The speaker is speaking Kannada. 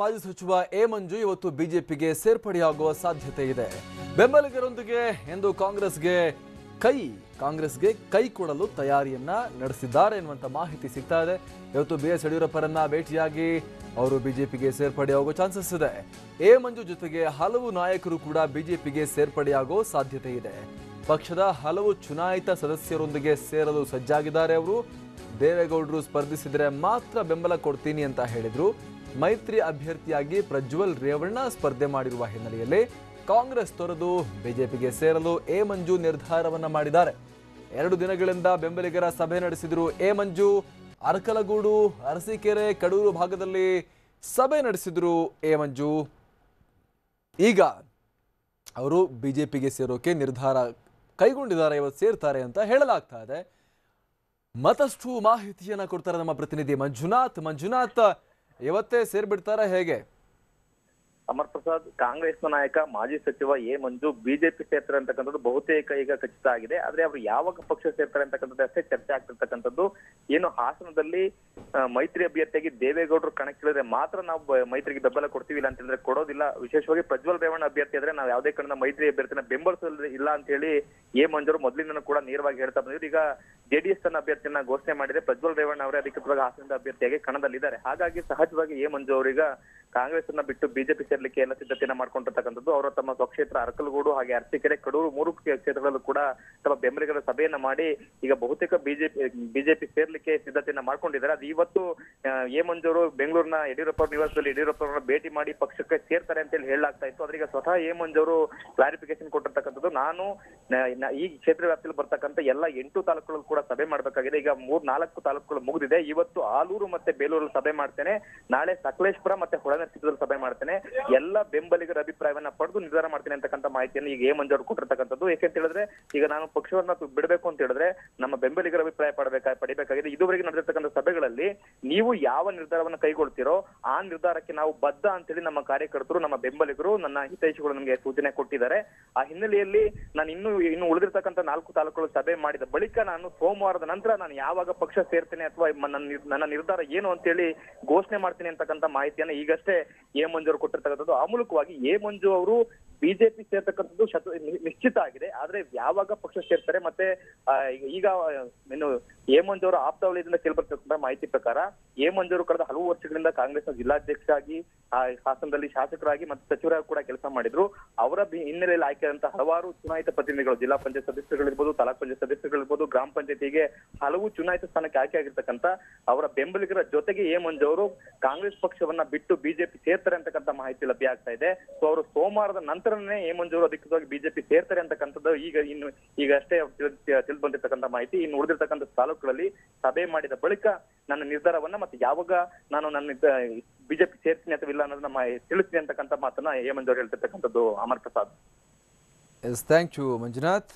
ಮಾಜಿ ಸಚಿವ ಎ ಮಂಜು ಇವತ್ತು ಬಿಜೆಪಿಗೆ ಸೇರ್ಪಡೆಯಾಗುವ ಸಾಧ್ಯತೆ ಇದೆ. ಬೆಂಬಲಿಗರೊಂದಿಗೆ ಎಂದು ಕಾಂಗ್ರೆಸ್ಗೆ ಕೈ ಕಾಂಗ್ರೆಸ್ಗೆ ಕೈ ಕೊಡಲು ತಯಾರಿಯನ್ನ ನಡೆಸಿದ್ದಾರೆ ಎನ್ನುವಂತ ಮಾಹಿತಿ ಸಿಗ್ತಾ ಇದೆ. ಇವತ್ತು ಬಿ ಎಸ್ ಯಡಿಯೂರಪ್ಪರನ್ನ ಭೇಟಿಯಾಗಿ ಅವರು ಬಿಜೆಪಿಗೆ ಸೇರ್ಪಡೆಯಾಗುವ ಚಾನ್ಸಸ್ ಇದೆ. ಎ ಮಂಜು ಜೊತೆಗೆ ಹಲವು ನಾಯಕರು ಕೂಡ ಬಿಜೆಪಿಗೆ ಸೇರ್ಪಡೆಯಾಗೋ ಸಾಧ್ಯತೆ ಇದೆ. ಪಕ್ಷದ ಹಲವು ಚುನಾಯಿತ ಸದಸ್ಯರೊಂದಿಗೆ ಸೇರಲು ಸಜ್ಜಾಗಿದ್ದಾರೆ ಅವರು. ದೇವೇಗೌಡರು ಸ್ಪರ್ಧಿಸಿದರೆ ಮಾತ್ರ ಬೆಂಬಲ ಕೊಡ್ತೀನಿ ಅಂತ ಹೇಳಿದ್ರು. ಮೈತ್ರಿ ಅಭ್ಯರ್ಥಿಯಾಗಿ ಪ್ರಜ್ವಲ್ ರೇವಣ್ಣ ಸ್ಪರ್ಧೆ ಮಾಡಿರುವ ಹಿನ್ನೆಲೆಯಲ್ಲಿ ಕಾಂಗ್ರೆಸ್ ತೊರೆದು ಬಿಜೆಪಿಗೆ ಸೇರಲು ಎ ಮಂಜು ನಿರ್ಧಾರವನ್ನ ಮಾಡಿದ್ದಾರೆ. ಎರಡು ದಿನಗಳಿಂದ ಬೆಂಬಲಿಗರ ಸಭೆ ನಡೆಸಿದ್ರು ಎ ಮಂಜು, ಅರಕಲಗೂಡು, ಅರಸೀಕೆರೆ, ಕಡೂರು ಭಾಗದಲ್ಲಿ ಸಭೆ ನಡೆಸಿದ್ರು ಎ ಮಂಜು. ಈಗ ಅವರು ಬಿಜೆಪಿಗೆ ಸೇರೋಕೆ ನಿರ್ಧಾರ ಕೈಗೊಂಡಿದ್ದಾರೆ, ಇವತ್ತು ಸೇರ್ತಾರೆ ಅಂತ ಹೇಳಲಾಗ್ತಾ ಇದೆ. ಮತ್ತಷ್ಟು ಮಾಹಿತಿಯನ್ನ ಕೊಡ್ತಾರೆ ನಮ್ಮ ಪ್ರತಿನಿಧಿ ಮಂಜುನಾಥ್. ಮಂಜುನಾಥ್ ಇವತ್ತೇ ಸೇರ್ಬಿಡ್ತಾರ ಹೇಗೆ? ಅಮರ್ ಪ್ರಸಾದ್ ಕಾಂಗ್ರೆಸ್ನ ನಾಯಕ, ಮಾಜಿ ಸಚಿವ ಎ ಮಂಜು, ಬಿಜೆಪಿ ಸೇರ್ತಾರೆ ಅಂತಕ್ಕಂಥದ್ದು ಬಹುತೇಕ ಈಗ ಖಚಿತ ಆಗಿದೆ. ಆದ್ರೆ ಅವರು ಯಾವಾಗ ಪಕ್ಷ ಸೇರ್ತಾರೆ ಅಂತಕ್ಕಂಥದ್ದು ಅಷ್ಟೇ ಚರ್ಚೆ ಆಗ್ತಿರ್ತಕ್ಕಂಥದ್ದು. ಏನು ಹಾಸನದಲ್ಲಿ ಮೈತ್ರಿ ಅಭ್ಯರ್ಥಿಯಾಗಿ ದೇವೇಗೌಡರು ಕಣಕ್ಕಿಳಿದ್ರೆ ಮಾತ್ರ ನಾವು ಮೈತ್ರಿಗೆ ಬೆಂಬಲ ಕೊಡ್ತೀವಿ ಇಲ್ಲ ಅಂತ ಹೇಳಿದ್ರೆ ಕೊಡೋದಿಲ್ಲ. ವಿಶೇಷವಾಗಿ ಪ್ರಜ್ವಲ್ ರೇವಣ್ಣ ಅಭ್ಯರ್ಥಿ ಆದ್ರೆ ನಾವು ಯಾವುದೇ ಕಡೆಯಿಂದ ಮೈತ್ರಿ ಅಭ್ಯರ್ಥಿನ ಇಲ್ಲ ಅಂತ ಹೇಳಿ ಎ ಮಂಜೂರು ಮೊದಲಿಂದನೂ ಕೂಡ ನೇರವಾಗಿ ಹೇಳ್ತಾ ಬಂದಿದ್ರು. ಈಗ ಜೆಡಿಎಸ್ ತನ್ನ ಅಭ್ಯರ್ಥಿಯನ್ನ ಘೋಷಣೆ ಮಾಡಿದೆ ಪ್ರಜ್ವಲ್ ರೇವಣ್ಣ ಅವರೇ ಅಧಿಕೃತವಾಗಿ ಹಾಸನದ ಅಭ್ಯರ್ಥಿಯಾಗಿ ಕಣದಲ್ಲಿದ್ದಾರೆ. ಹಾಗಾಗಿ ಸಹಜವಾಗಿ ಎ ಮಂಜು ಅವರೀಗ ಕಾಂಗ್ರೆಸ್ ಅನ್ನ ಬಿಟ್ಟು ಬಿಜೆಪಿ ಸೇರ್ಲಿಕ್ಕೆ ಎಲ್ಲ ಸಿದ್ಧತೆಯನ್ನ ಮಾಡ್ಕೊಂಡಿರ್ತಕ್ಕಂಥದ್ದು, ಅವರು ತಮ್ಮ ಸ್ವಕ್ಷೇತ್ರ ಅರಕಲಗೂಡು ಹಾಗೆ ಅರಸೀಕೆರೆ, ಕಡೂರು ಮೂರು ಕ್ಷೇ- ಕ್ಷೇತ್ರಗಳಲ್ಲೂ ಕೂಡ ತಮ್ಮ ಬೆಂಬಲಿಗರ ಸಭೆಯನ್ನ ಮಾಡಿ ಈಗ ಬಹುತೇಕ ಬಿಜೆಪಿ ಬಿಜೆಪಿ ಸೇರ್ಲಿಕ್ಕೆ ಸಿದ್ಧತೆಯನ್ನ ಮಾಡ್ಕೊಂಡಿದ್ದಾರೆ. ಅದು ಇವತ್ತು ಎ ಮಂಜೂರು ಬೆಂಗಳೂರಿನ ಯಡಿಯೂರಪ್ಪ ನಿವಾಸದಲ್ಲಿ ಯಡಿಯೂರಪ್ಪ ಅವರನ್ನ ಭೇಟಿ ಮಾಡಿ ಪಕ್ಷಕ್ಕೆ ಸೇರ್ತಾರೆ ಅಂತ ಹೇಳಿ ಹೇಳಲಾಗ್ತಾ ಇತ್ತು. ಅದ್ರೀಗ ಸ್ವತಃ ಎ ಕ್ಲಾರಿಫಿಕೇಶನ್ ಕೊಟ್ಟಿರ್ತಕ್ಕಂಥದ್ದು. ನಾನು ಈ ಕ್ಷೇತ್ರ ವ್ಯಾಪ್ತಿಯಲ್ಲಿ ಬರ್ತಕ್ಕಂಥ ಎಲ್ಲ ಎಂಟು ತಾಲೂಕುಗಳು ಕೂಡ ಸಭೆ ಮಾಡ್ಬೇಕಾಗಿದೆ. ಈಗ ಮೂರ್ ನಾಲ್ಕು ತಾಲೂಕುಗಳು ಮುಗಿದಿದೆ. ಇವತ್ತು ಆಲೂರು ಮತ್ತೆ ಬೇಲೂರಲ್ಲಿ ಸಭೆ ಮಾಡ್ತೇನೆ. ನಾಳೆ ಸಕಲೇಶ್ಪುರ ಮತ್ತೆ ಹೊಳನರಸೀಪುರದಲ್ಲಿ ಸಭೆ ಮಾಡ್ತೇನೆ. ಎಲ್ಲ ಬೆಂಬಲಿಗರ ಅಭಿಪ್ರಾಯವನ್ನ ಪಡೆದು ನಿರ್ಧಾರ ಮಾಡ್ತೇನೆ ಅಂತಕ್ಕಂಥ ಮಾಹಿತಿಯನ್ನು ಈಗ ಎ ಮಂಜೂರು ಕೊಟ್ಟಿರ್ತಕ್ಕಂಥದ್ದು ಯಾಕೆಂತ ಹೇಳಿದ್ರೆ, ಈಗ ನಾನು ಪಕ್ಷವನ್ನ ಬಿಡಬೇಕು ಅಂತ ಹೇಳಿದ್ರೆ, ನಮ್ಮ ಬೆಂಬಲಿಗರ ಅಭಿಪ್ರಾಯ ಪಡಬೇಕಾ ಪಡಿಬೇಕಾಗಿದೆ. ಇದುವರೆಗೆ ನಡೆದಿರ್ತಕ್ಕಂಥ ಸಭೆಗಳಲ್ಲಿ ನೀವು ಯಾವ ನಿರ್ಧಾರವನ್ನ ಕೈಗೊಳ್ತೀರೋ, ಆ ನಿರ್ಧಾರಕ್ಕೆ ನಾವು ಬದ್ಧ ಅಂತೇಳಿ ನಮ್ಮ ಕಾರ್ಯಕರ್ತರು, ನಮ್ಮ ಬೆಂಬಲಿಗರು, ನನ್ನ ಹಿತೈಷಿಗಳು ನಮಗೆ ಸೂಚನೆ ಕೊಟ್ಟಿದ್ದಾರೆ. ಆ ಹಿನ್ನೆಲೆಯಲ್ಲಿ ನಾನು ಇನ್ನು ಇನ್ನು ಉಳಿದಿರ್ತಕ್ಕಂಥ ನಾಲ್ಕು ತಾಲೂಕುಗಳು ಸಭೆ ಮಾಡಿದ ಬಳಿಕ ನಾನು ಸೋಮವಾರದ ನಂತರ ನಾನು ಯಾವಾಗ ಪಕ್ಷ ಸೇರ್ತೇನೆ ಅಥವಾ ನನ್ನ ನನ್ನ ನಿರ್ಧಾರ ಏನು ಅಂತೇಳಿ ಘೋಷಣೆ ಮಾಡ್ತೀನಿ ಅಂತಕ್ಕಂಥ ಮಾಹಿತಿಯನ್ನು ಈಗಷ್ಟೇ ಎ ಮಂಜು ಅವರು ಕೊಟ್ಟಿರ್ತಕ್ಕಂಥದ್ದು. ಆ ಮೂಲಕವಾಗಿ ಎ ಮಂಜು ಅವರು ಬಿಜೆಪಿ ಸೇರ್ತಕ್ಕಂಥದ್ದು ಶತ ನಿಶ್ಚಿತ ಆಗಿದೆ. ಆದ್ರೆ ಯಾವಾಗ ಪಕ್ಷ ಸೇರ್ತಾರೆ ಮತ್ತೆ ಈಗ ಏನು ಎ ಅವರು ಆಪ್ತ ವಲಯದಿಂದ ಕೇಳ್ಬರ್ತಕ್ಕಂಥ ಮಾಹಿತಿ ಪ್ರಕಾರ ಮಂಜು ಅವರು ಕಳೆದ ಹಲವು ವರ್ಷಗಳಿಂದ ಕಾಂಗ್ರೆಸ್ನ ಜಿಲ್ಲಾಧ್ಯಕ್ಷ ಆಗಿ ಆ, ಶಾಸನದಲ್ಲಿ ಶಾಸಕರಾಗಿ ಮತ್ತು ಸಚಿವರಾಗಿ ಕೂಡ ಕೆಲಸ ಮಾಡಿದ್ರು. ಅವರ ಹಿನ್ನೆಲೆಯಲ್ಲಿ ಆಯ್ಕೆಯಾದಂತಹ ಹಲವಾರು ಚುನಾಯಿತ ಪ್ರತಿನಿಧಿಗಳು ಜಿಲ್ಲಾ ಪಂಚಾಯತ್ ಸದಸ್ಯರುಗಳಿರ್ಬೋದು ತಾಲೂಕ್ ಪಂಚಾಯತ್ ಸದಸ್ಯರುಗಳಿರ್ಬೋದು ಗ್ರಾಮ ಪಂಚಾಯತಿಗೆ ಹಲವು ಚುನಾಯಿತ ಸ್ಥಾನಕ್ಕೆ ಆಯ್ಕೆ ಆಗಿರ್ತಕ್ಕಂತ ಅವರ ಬೆಂಬಲಿಗರ ಜೊತೆಗೆ ಮಂಜು ಅವರು ಕಾಂಗ್ರೆಸ್ ಪಕ್ಷವನ್ನ ಬಿಟ್ಟು ಬಿಜೆಪಿ ಸೇರ್ತಾರೆ ಅಂತಕ್ಕಂಥ ಮಾಹಿತಿ ಲಭ್ಯ ಆಗ್ತಾ ಇದೆ. ಸೊ ಅವರು ಸೋಮವಾರದ ನಂತರನೇ ಮಂಜು ಅವರು ಅಧಿಕೃತವಾಗಿ ಬಿಜೆಪಿ ಸೇರ್ತಾರೆ ಅಂತಕ್ಕಂಥದ್ದು ಈಗ ಇನ್ನು ಈಗ ಅಷ್ಟೇ ತಿಳಿದು ಬಂದಿರ್ತಕ್ಕಂಥ ಮಾಹಿತಿ. ಇನ್ನು ಉಳಿದಿರ್ತಕ್ಕಂಥ ತಾಲೂಕುಗಳಲ್ಲಿ ಸಭೆ ಮಾಡಿದ ಬಳಿಕ ನನ್ನ ನಿರ್ಧಾರವನ್ನ ಮತ್ತೆ ಯಾವಾಗ ನಾನು ನನ್ನ ಬಿಜೆಪಿ ಸೇರ್ತೀನಿ ಅಥವಾ ಇಲ್ಲ ಅನ್ನೋದನ್ನ ತಿಳಿಸ್ತೀನಿ ಅಂತಕ್ಕಂಥ ಮಾತನ್ನ ಹೇಮಂತ್ ಅವರು ಹೇಳ್ತಿರ್ತಕ್ಕಂಥದ್ದು ಅಮರ್ ಪ್ರಸಾದ್ ಥ್ಯಾಂಕ್ ಯು ಮಂಜುನಾಥ್.